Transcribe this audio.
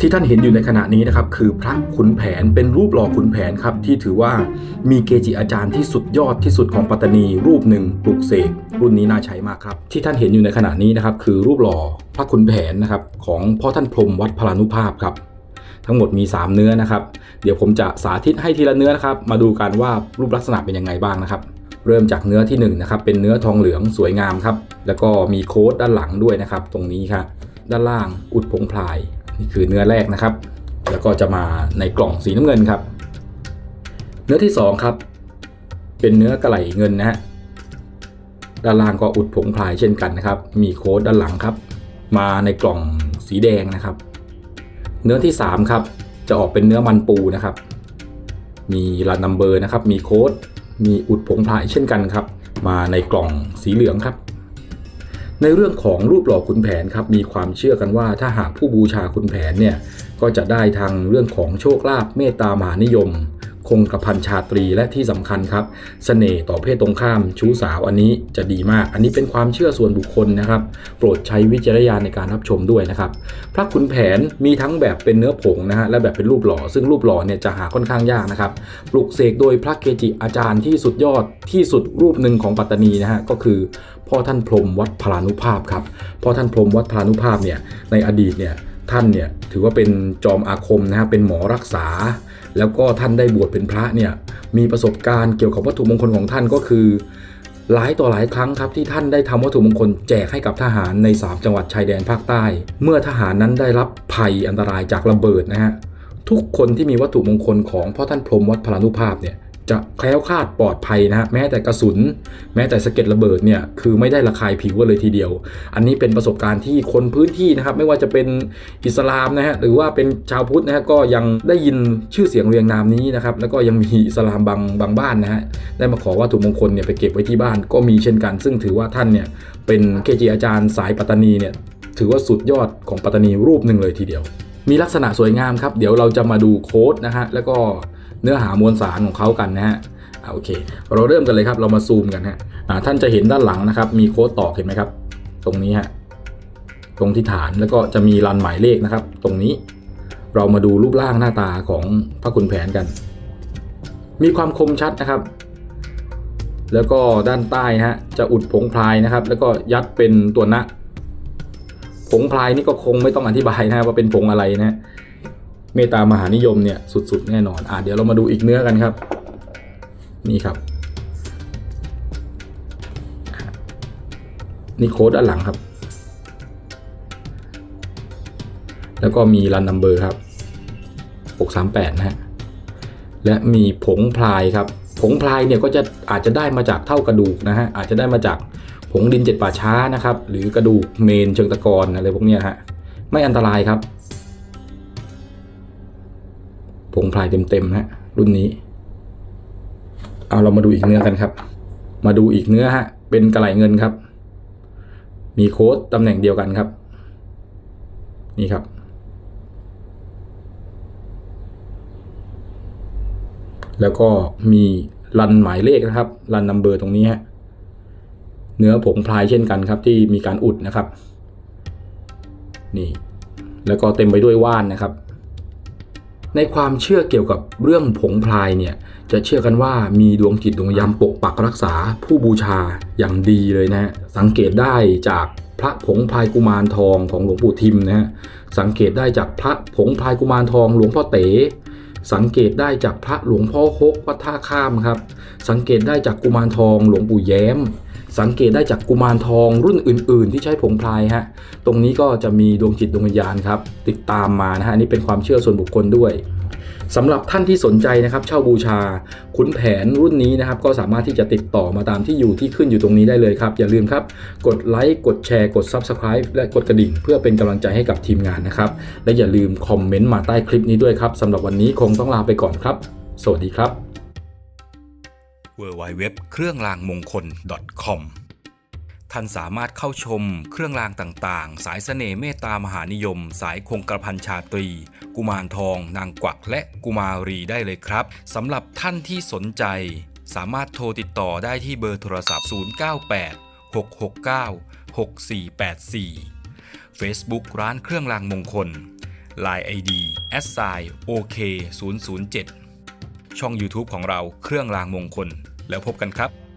ที่ท่านเห็นอยู่ในขณะนี้นะครับคือพระขุนแผนเป็นรูปหล่อขุนแผนครับที่ถือว่ามีเกจิอาจารย์ที่สุดยอดที่สุดของปัตตานี รูปหนึ่งปลุกเสกรุ่นนี้น่าใช้มากครับ ที่ท่านเห็นอยู่ในขณะนี้นะครับคือรูปหล่อพระขุนแผนนะครับของพ่อท่านพรมวัดพลานุภาพครับ ทั้งหมดมี 3 เนื้อนะครับ เดี๋ยวผมจะสาธิตให้ทีละเนื้อนะครับมาดูกันว่ารูปลักษณะเป็นยังไงบ้างนะครับ เริ่มจากเนื้อที่1นะครับเป็นเนื้อทองเหลืองสวยงามครับแล้วก็มีโค้ดด้านหลังด้วยนะครับ ตรงนี้ครับด้านล่างอุดพงพลาย นี่คือเนื้อแรกนะครับ แล้วก็จะมาในกล่องสีน้ำเงินครับ เนื้อที่สองครับ เป็นเนื้อกระไหลเงินนะฮะด้านล่างก็อุดผงพลายเช่นกันนะครับ มีโค้ดด้านหลังครับ มาในกล่องสีแดงนะครับ เนื้อที่ 3 ครับ จะออกเป็นเนื้อมันปูนะครับ มีรันนัมเบอร์นะครับ มีโค้ด มีอุดผงพลายเช่นกันครับ มาในกล่องสีเหลืองครับ ในเรื่องของรูปหล่อขุนแผนครับมีความเชื่อกันว่าถ้าหากผู้บูชาขุนแผนเนี่ยก็จะได้ทางเรื่องของโชคลาภเมตตามหานิยม คงกระพันชาตรีและที่สำคัญครับเสน่ห์ต่อเพศตรงข้ามชู้สาวอันนี้จะดีมาก อันนี้เป็นความเชื่อส่วนบุคคลนะครับ โปรดใช้วิจารณญาณในการรับชมด้วยนะครับ พระขุนแผนมีทั้งแบบเป็นเนื้อผงนะฮะและแบบเป็นรูปหล่อ ซึ่งรูปหล่อเนี่ยจะหาค่อนข้างยากนะครับปลุกเสกโดยพระเกจิอาจารย์ที่สุดยอดที่สุดรูปหนึ่งของปัตตานีนะฮะก็คือพ่อท่านพรมวัดพลานุภาพครับพ่อท่านพรมวัดพลานุภาพเนี่ยในอดีตเนี่ยท่านเนี่ยถือว่าเป็นจอมอาคมนะฮะเป็นหมอรักษา แล้วก็ท่านได้บวชเป็นพระเนี่ยมีประสบการณ์เกี่ยวกับวัตถุมงคลของท่านก็คือ หลายต่อหลายครั้งครับที่ท่านได้ทำวัตถุมงคลแจกให้กับทหารใน 3 จังหวัดชายแดนภาคใต้ เมื่อทหารนั้นได้รับภัยอันตรายจากระเบิดนะฮะทุกคนที่มีวัตถุมงคลของพ่อท่านพรมวัดพลานุภาพเนี่ย จะแคล้วคลาดปลอดภัยนะฮะแม้แต่กระสุน แม้แต่สะเก็ดระเบิดเนี่ยคือไม่ได้ระคายผิวกันเลยทีเดียว อันนี้เป็นประสบการณ์ที่คนพื้นที่นะครับไม่ว่าจะเป็นอิสลามนะฮะหรือว่าเป็นชาวพุทธนะฮะก็ยังได้ยินชื่อเสียงเรียงนามนี้นะครับแล้วก็ยังมีอิสลามบางบางบ้านนะฮะได้มาขอวัตถุมงคลเนี่ยไปเก็บไว้ที่บ้านก็มีเช่นกัน ซึ่งถือว่าท่านเนี่ยเป็นเกจิอาจารย์สายปัตตานีเนี่ยถือว่าสุดยอดของปัตตานีรูปหนึ่งเลยทีเดียว มีลักษณะสวยงามครับ เดี๋ยวเราจะมาดูโค้ดนะฮะแล้วก็ เนื้อหามวลสารของเขากันนะฮะอ่าโอเค เราเริ่มกันเลยครับ เรามาซูมกันฮะอ่าท่านจะเห็นด้านหลังนะครับ มีโค้ดตอกเห็นไหมครับ ตรงนี้ฮะ ตรงที่ฐานแล้วก็จะมีรันหมายเลขนะครับ ตรงนี้ เรามาดูรูปร่างหน้าตาของพระขุนแผนกัน มีความคมชัดนะครับ แล้วก็ด้านใต้ฮะ จะอุดผงพลายนะครับ แล้วก็ยัดเป็นตัวนะ ผงพลายนี่ก็คงไม่ต้องอธิบายนะว่าเป็นผงอะไรนะ เมตามหานิยมเนี่ยสุดๆแน่นอนอะเดี๋ยวเรามาดูอีกเนื้อกันครับ นี่ครับ นี่โค้ดด้านหลังครับ แล้วก็มีรันนัมเบอร์ครับ 638 นะฮะ และมีผงพลายครับ ผงพลายเนี่ยก็จะอาจจะได้มาจากเท่ากระดูกนะฮะ อาจจะได้มาจากผงดินเจ็ดป่าช้านะครับ หรือกระดูกเมนเชิงตะกอนอะไรพวกนี้ฮะ ไม่อันตรายครับ ผงพลายเต็มๆฮะรุ่นนี้ เอาเรามาดูอีกเนื้อกันครับ มาดูอีกเนื้อฮะเป็นกระไหลเงินครับ มีโค้ดตำแหน่งเดียวกันครับ นี่ครับ แล้วก็มีรันหมายเลขนะครับรันนัมเบอร์ตรงนี้ฮะเนื้อผงพลายเช่นกันครับ ที่มีการอุดนะครับ นี่ แล้วก็เต็มไปด้วยว่านนะครับ ในความเชื่อเกี่ยวกับเรื่องผงพลายเนี่ยจะเชื่อกันว่ามีดวงจิตดวงวิญญาณปกปักรักษาผู้บูชาอย่างดีเลยนะฮะสังเกตได้จากพระผงพลายกุมารทองของหลวงปู่ทิมนะฮะสังเกตได้จากพระผงพลายกุมารทองหลวงพ่อเต๋สังเกตได้จากพระหลวงพ่อฮกวัดท่าข้ามครับ สังเกตได้จากกุมารทองหลวงปู่แย้ม สังเกตได้จากกุมารทองรุ่นอื่น ๆ ที่ใช้ผงพลายฮะตรงนี้ก็จะมีดวงจิตดวงวิญญาณครับติดตามมานะฮะนนี่เป็นความเชื่อส่วนบุคคลด้วยสำหรับท่านที่สนใจนะครับเช่าบูชาขุนแผนรุ่นนี้นะครับก็สามารถที่จะติดต่อมาตามที่อยู่ที่ขึ้นอยู่ตรงนี้ได้เลยครับ อย่าลืมครับ กดไลค์กดแชร์กด Subscribe และกดกระดิ่ง เพื่อเป็นกำลังใจให้กับทีมงานนะครับ และอย่าลืมคอมเมนต์มาใต้คลิปนี้ด้วยครับสำหรับวันนี้คงต้องลาไปก่อนครับ สวัสดีครับ w w w เครื่องรางมงคล .com ท่านสามารถเข้าชมเครื่องรางต่างๆ สายเสน่ห์เมตตามหานิยม สายคงกระพันชาตรี กุมารทอง นางกวักและกุมารีได้เลยครับสำหรับท่านที่สนใจ สามารถโทรติดต่อได้ที่เบอร์โทรศัพท์ 098 669 6484 Facebook ร้านเครื่องรางมงคล Line ID s i OK 007 ช่อง YouTube ของเราเครื่องรางมงคล แล้วพบกันครับ